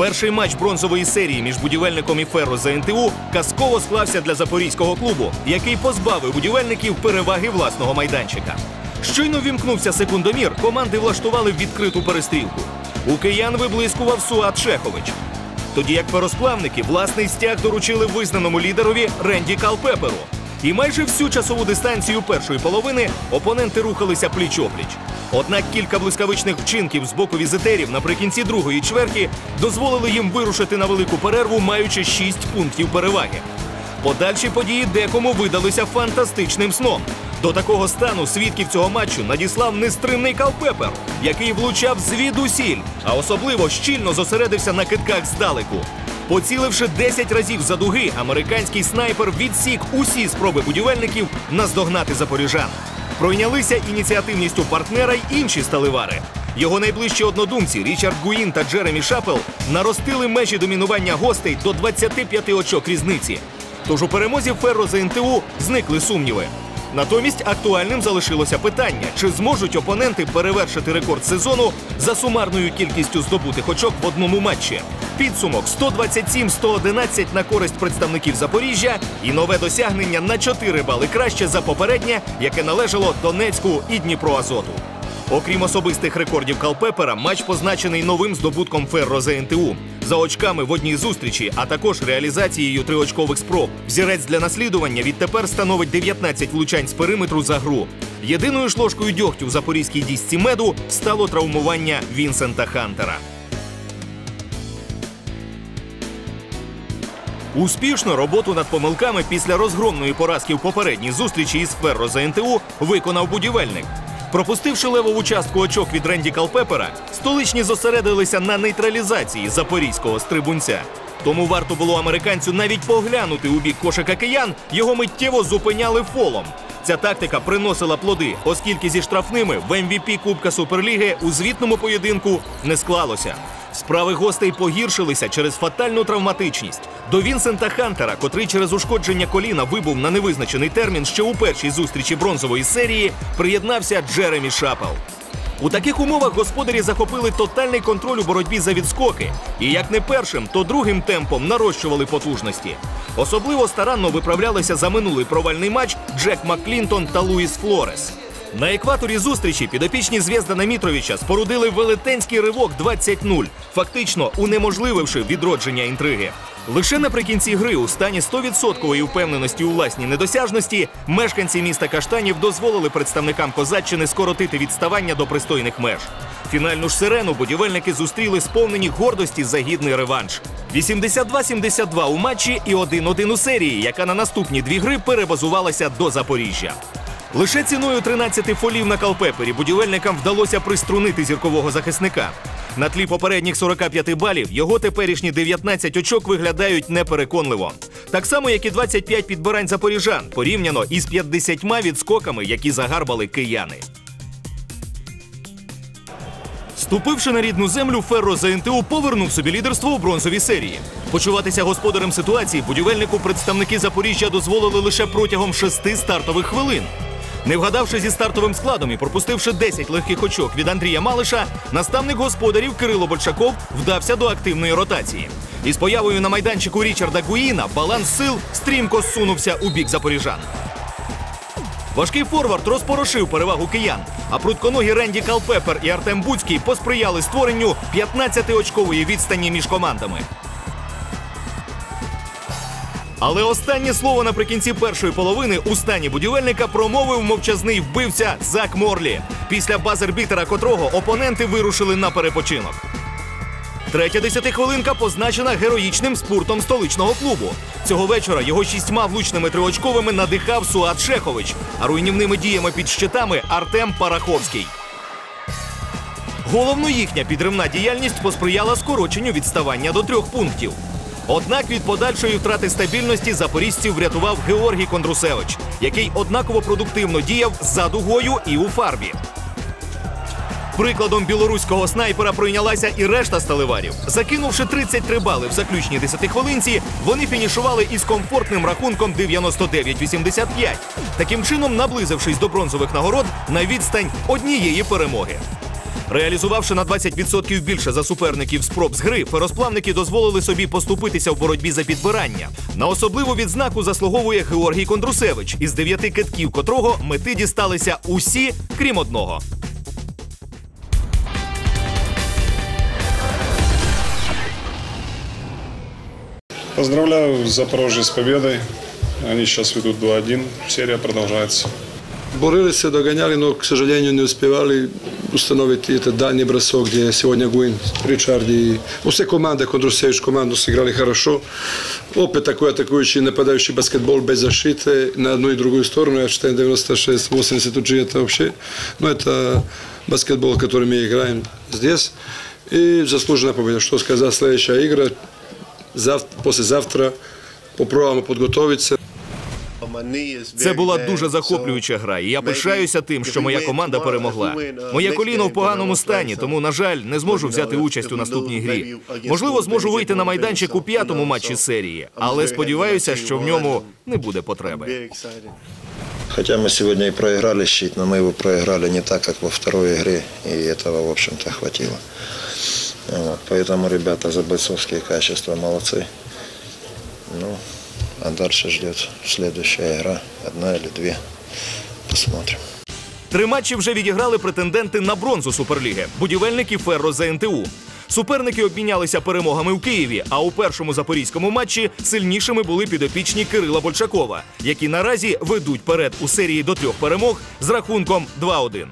Перший матч бронзової серії між будівельником і Ферро за НТУ казково склався для запорізького клубу, який позбавив будівельників переваги власного майданчика. Щойно вімкнувся секундомір, команди влаштували відкриту перестрілку. У киян виблискував Суат Шехович. Тоді як феросплавники власний стяг доручили визнаному лідерові Ренді Калпеперу. І майже всю часову дистанцію першої половини опоненти рухалися пліч-опліч. Однак кілька блискавичних вчинків з боку візитерів наприкінці другої чверті дозволили їм вирушити на велику перерву, маючи 6 пунктів переваги. Подальші події декому видалися фантастичним сном. До такого стану свідків цього матчу надіслав нестримний Калпепер, який влучав звідусіль, а особливо щільно зосередився на китках здалеку. Поціливши 10 разів за дуги, американський снайпер відсік усі спроби будівельників наздогнати запоріжан. Пройнялися ініціативністю партнера й інші сталевари. Його найближчі однодумці Річард Гуїн та Джеремі Шапел наростили межі домінування гостей до 25 очок різниці. Тож у перемозі Ферро за НТУ зникли сумніви. Натомість актуальним залишилося питання, чи зможуть опоненти перевершити рекорд сезону за сумарною кількістю здобутих очок в одному матчі. Підсумок 127-111 на користь представників Запоріжжя і нове досягнення на 4 бали краще за попереднє, яке належало Донецьку і Дніпроазоту. Окрім особистих рекордів Калпепера, матч позначений новим здобутком Ферро ЗНТУ. За очками в одній зустрічі, а також реалізацією триочкових спроб. Взірець для наслідування відтепер становить 19 влучань з периметру за гру. Єдиною ж ложкою дьогтю в запорізькій дісці меду стало травмування Вінсента Хантера. Успішно роботу над помилками після розгромної поразки в попередній зустрічі із Ферро за НТУ виконав будівельник. Пропустивши левову частку очок від Ренді Калпепера, столичні зосередилися на нейтралізації запорізького стрибунця. Тому варто було американцю навіть поглянути у бік кошика киян, його миттєво зупиняли фолом. Ця тактика приносила плоди, оскільки зі штрафними в МВП Кубка Суперліги у звітному поєдинку не склалося. Справи гостей погіршилися через фатальну травматичність. До Вінсента Хантера, котрий через ушкодження коліна вибув на невизначений термін ще у першій зустрічі бронзової серії, приєднався Джеремі Шапел. У таких умовах господарі захопили тотальний контроль у боротьбі за відскоки, і як не першим, то другим темпом нарощували потужності. Особливо старанно виправлялися за минулий провальний матч Джек Макклінтон та Луїс Флорес. На екваторі зустрічі підопічні Звєздана Мітровича спорудили велетенський ривок 20-0, фактично унеможлививши відродження інтриги. Лише наприкінці гри у стані 100% впевненості у власній недосяжності мешканці міста Каштанів дозволили представникам козаччини скоротити відставання до пристойних меж. Фінальну ж сирену будівельники зустріли сповнені гордості за гідний реванш. 82-72 у матчі і 1-1 у серії, яка на наступні дві гри перебазувалася до Запоріжжя. Лише ціною 13 фолів на Калпепері будівельникам вдалося приструнити зіркового захисника. На тлі попередніх 45 балів його теперішні 19 очок виглядають непереконливо. Так само, як і 25 підбирань запоріжан, порівняно із 50 відскоками, які загарбали кияни. Ступивши на рідну землю, Ферро за НТУ повернув собі лідерство у бронзовій серії. Почуватися господарем ситуації будівельнику представники Запоріжжя дозволили лише протягом шести стартових хвилин. Не вгадавши зі стартовим складом і пропустивши 10 легких очок від Андрія Малиша, наставник господарів Кирило Большаков вдався до активної ротації. Із появою на майданчику Річарда Гуїна баланс сил стрімко зсунувся у бік запоріжан. Важкий форвард розпорошив перевагу киян, а прутконогі Ренді Калпепер і Артем Буцький посприяли створенню 15-очкової відстані між командами. Але останнє слово наприкінці першої половини у стані будівельника промовив мовчазний вбивця Зак Морлі, після базербітера котрого опоненти вирушили на перепочинок. Третя десятихвилинка позначена героїчним спуртом столичного клубу. Цього вечора його шістьма влучними триочковими надихав Суат Шехович, а руйнівними діями під щитами Артем Параховський. Головно їхня підривна діяльність посприяла скороченню відставання до трьох пунктів. Однак від подальшої втрати стабільності запорізців врятував Георгій Кондрусевич, який однаково продуктивно діяв за дугою і у фарбі. Прикладом білоруського снайпера пройнялася і решта сталеварів. Закинувши 33 бали в заключній 10 хвилинці, вони фінішували із комфортним рахунком 99-85, таким чином наблизившись до бронзових нагород на відстань однієї перемоги. Реалізувавши на 20% більше за суперників спроб з гри, феросплавники дозволили собі поступитися в боротьбі за підбирання. На особливу відзнаку заслуговує Георгій Кондрусевич, із дев'яти китків котрого мети дісталися усі, крім одного. Поздравляю Запорожье с победой. Они сейчас ведут 2-1. Серия продолжается. Борили се, догоняли, но, к сожалению, не успевали установить этот дальний бросок, где сегодня Гуин, Ричарди и ну, все команды, Кондрусевич команду сыграли хорошо. Опять такой атакующий, нападающий баскетбол без защиты на одну и другую сторону. Я считаю, 96-80 UG это вообще, ну, это баскетбол, который мы играем здесь. И заслуженная победа. Что сказать, следующая игра, завтра, послезавтра попробуем подготовиться. Це була дуже захоплююча гра, і я пишаюся тим, що моя команда перемогла. Моє коліно в поганому стані, тому, на жаль, не зможу взяти участь у наступній грі. Можливо, зможу вийти на майданчик у п'ятому матчі серії, але сподіваюся, що в ньому не буде потреби. Хотя мы сегодня и проиграли щит, но мы его проиграли не так, как во второй игре, и этого, в общем-то, хватило. Вот, Поэтому ребята за бойцовские качества молодцы. Ну, а дальше ждет следующая игра, одна или две. Посмотрим. Три матчі вже відіграли претенденти на бронзу Суперліги будівельники Ферро за НТУ. Суперники обмінялися перемогами в Києві. А у першому запорізькому матчі сильнішими були підопічні Кирила Большакова, які наразі ведуть перед у серії до трьох перемог з рахунком 2-1.